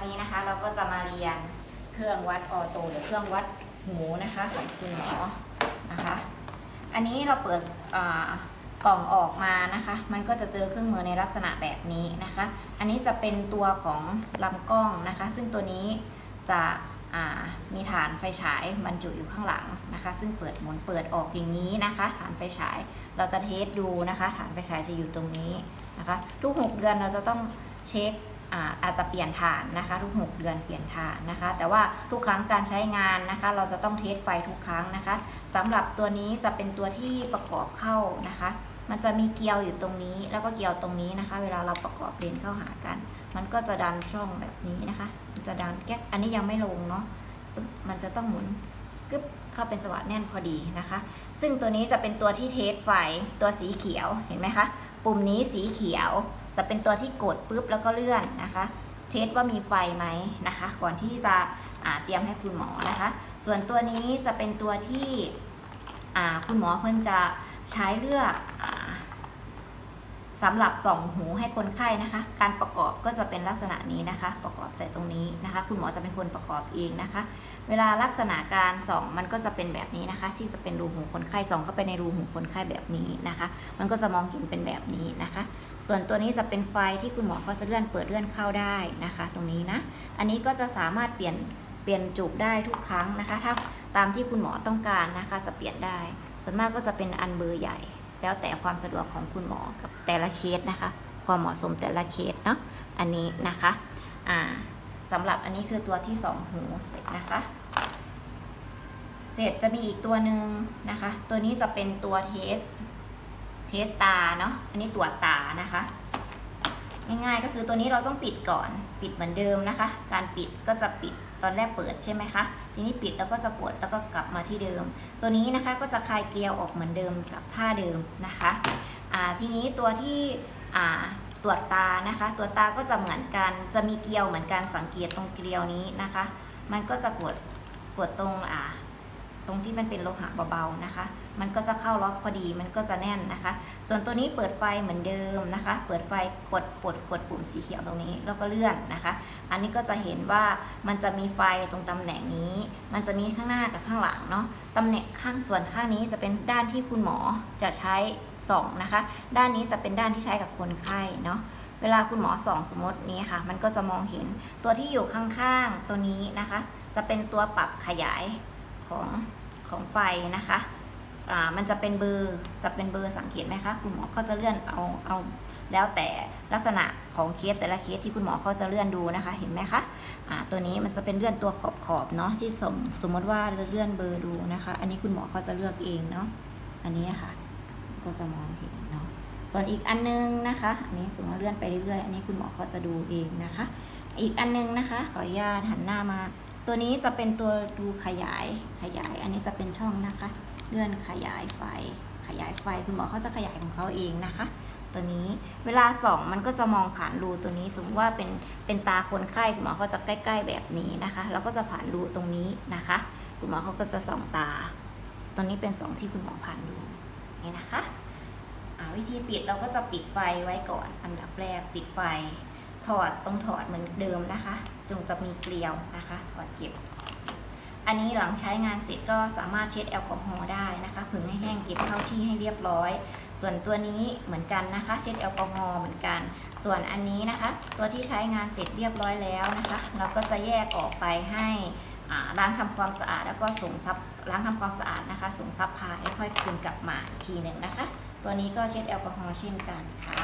ันนี้นะคะ เราก็จะมาเรียนเครื่องวัดออโตหรือเครื่องวัดหูนะคะของคุณหมอนะคะ อันนี้เราเปิดกล่องออกมานะคะ มันก็จะเจอเครื่องมือในลักษณะแบบนี้นะคะ อันนี้จะเป็นตัวของลำกล้องนะคะ ซึ่งตัวนี้จะมีฐานไฟฉายบรรจุอยู่ข้างหลังนะคะ ซึ่งเปิดหมุนเปิดออกอย่างนี้นะคะ ฐานไฟฉายเราจะเทสดูนะคะ ฐานไฟฉายจะอยู่ตรงนี้นะคะ ทุก 6 เดือนเราจะต้องเช็ค อาจจะเปลี่ยนฐานนะคะ ทุก 6 เดือนเปลี่ยนฐานนะคะ แต่ว่าทุกครั้งการใช้งานนะคะ เราจะต้องเทสไฟทุกครั้งนะคะสำหรับตัวนี้จะเป็นตัวที่ประกอบเข้านะคะ มันจะมีเกลียวอยู่ตรงนี้ แล้วก็เกลียวตรงนี้นะคะ เวลาเราประกอบเลนเข้าหากัน มันก็จะดันช่องแบบนี้นะคะ มันจะดันแก๊กอันนี้ยังไม่ลงเนาะมันจะต้องหมุนกึบเข้าเป็นสวัสดแน่นพอดีนะคะ ซึ่งตัวนี้จะเป็นตัวที่เทสไฟตัวสีเขียวเห็นไหมคะ ปุ่มนี้สีเขียว จะเป็นตัวที่กดปุ๊บแล้วก็เลื่อนนะคะ เทสว่ามีไฟไหมนะคะ ก่อนที่จะเตรียมให้คุณหมอนะคะ ส่วนตัวนี้จะเป็นตัวที่คุณหมอเพิ่งจะใช้เลือกอ สำหรับส่องหูให้คนไข้นะคะ การประกอบก็จะเป็นลักษณะนี้นะคะ ประกอบใส่ตรงนี้นะคะ คุณหมอจะเป็นคนประกอบเองนะคะ เวลาลักษณะการส่องมันก็จะเป็นแบบนี้นะคะ ที่จะเป็นรูหูคนไข้ส่องเข้าไปในรูหูคนไข้แบบนี้นะคะ มันก็จะมองเห็นเป็นแบบนี้นะคะ ส่วนตัวนี้จะเป็นไฟที่คุณหมอเขาจะเลื่อนเปิดเลื่อนเข้าได้นะคะ ตรงนี้นะ อันนี้ก็จะสามารถเปลี่ยนเปลี่ยนจุกได้ทุกครั้งนะคะ ถ้าตามที่คุณหมอต้องการนะคะ จะเปลี่ยนได้ ส่วนมากก็จะเป็นอันเบอร์ใหญ่ แล้วแต่ความสะดวกของคุณหมอกับแต่ละเคสนะคะ ความเหมาะสมแต่ละเคสเนาะอันนี้นะคะอ่าสำหรับอันนี้คือตัวที่สองหูเสร็จนะคะ เสร็จจะมีอีกตัวหนึ่งนะคะ ตัวนี้จะเป็นตัวเทสเทสตาเนาะอันนี้ตรวจตานะคะง่ายๆก็คือตัวนี้เราต้องปิดก่อนปิดเหมือนเดิมนะคะ การปิดก็จะปิด ตอนแรกเปิดใช่ไหมคะ ทีนี้ปิดแล้วก็จะปวดแล้วก็กลับมาที่เดิม ตัวนี้นะคะก็จะคลายเกลียวออกเหมือนเดิมกับท่าเดิมนะคะอ่าทีนี้ตัวที่อ่าตรวจตานะคะ ตัวตาก็จะเหมือนกันจะมีเกลียวเหมือนกันสังเกตตรงเกลียวนี้นะคะ มันก็จะกดกดตรงอ่า รงที่มันเป็นโลหะเบาๆนะคะ มันก็จะเข้าล็อกพอดีมันก็จะแน่นนะคะ ส่วนตัวนี้เปิดไฟเหมือนเดิมนะคะ เปิดไฟกดปดกดปุ่มสีเขียวตรงนี้แล้วก็เลื่อนนะคะ อันนี้ก็จะเห็นว่ามันจะมีไฟตรงตำแหน่งนี้ มันจะมีข้างหน้ากับข้างหลังเนาะตำแหน่งข้างส่วนข้างนี้จะเป็นด้านที่คุณหมอจะใช้ส่องนะคะ ด้านนี้จะเป็นด้านที่ใช้กับคนไข้เนาะเวลาคุณหมอส่องสมมตินี้ค่ะ มันก็จะมองเห็นตัวที่อยู่ข้างๆตัวนี้นะคะ จะเป็นตัวปรับขยายของ ของไฟนะคะอ่ามันจะเป็นเบอร์จะเป็นเบอร์สังเกตไหมคะคุณหมอเขาจะเลื่อนเอาเอาแล้วแต่ลักษณะของเคสแต่ละเคสที่คุณหมอเขาจะเลื่อนดูนะคะเห็นไหมคะอ่าตัวนี้มันจะเป็นเลื่อนตัวขอบขอบๆเนาะที่สมสมมติว่าเลื่อนเบอร์ดูนะคะ อันนี้คุณหมอเขาจะเลือกเองเนาะอันนี้ค่ะก็จะมองเห็นเนาะส่วนอีกอันนึงนะคะอันนี้สมมติเลื่อนไปเรื่อยๆอันนี้คุณหมอเขาจะดูเองนะคะ อีกอันนึงนะคะ ขออนุญาตหันหน้ามา ตัวนี้จะเป็นตัวดูขยายขยาย อันนี้จะเป็นช่องนะคะ เลื่อนขยายไฟ ขยายไฟคุณหมอเขาจะขยายของเขาเองนะคะ ตัวนี้เวลาส่องมันก็จะมองผ่านรูตัวนี้ สมมติว่าเป็นเป็นตาคนไข้คุณหมอเขาจะใกล้ ๆแบบนี้นะคะ แล้วก็จะผ่านรูตรงนี้นะคะคุณหมอเขาก็จะส่องตาตรงนี้เป็นสองที่คุณหมอผ่านรูนี่นะคะอ่าวิธีปิดเราก็จะปิดไฟไว้ก่อนอันดับแรกปิดไฟ อดตรงถอดเหมือนเดิมนะคะ จงจะมีเกลียวนะคะถอดเก็บ อันนี้หลังใช้งานเสร็จก็สามารถเช็ดแอลกอฮอล์ได้นะคะผึ่งให้แห้งเก็บเข้าที่ให้เรียบร้อย ส่วนตัวนี้เหมือนกันนะคะ เช็ดแอลกอฮอล์เหมือนกัน ส่วนอันนี้นะคะ ตัวที่ใช้งานเสร็จเรียบร้อยแล้วนะคะ เราก็จะแยกออกไปให้ล้างทำความสะอาดแล้วก็ส่งซับล้างทำความสะอาดนะคะ ส่งซับพาให้ค่อยคืนกลับมาอีกทีหนึ่งนะคะ ตัวนี้ก็เช็ดแอลกอฮอล์เช่นกันค่ะ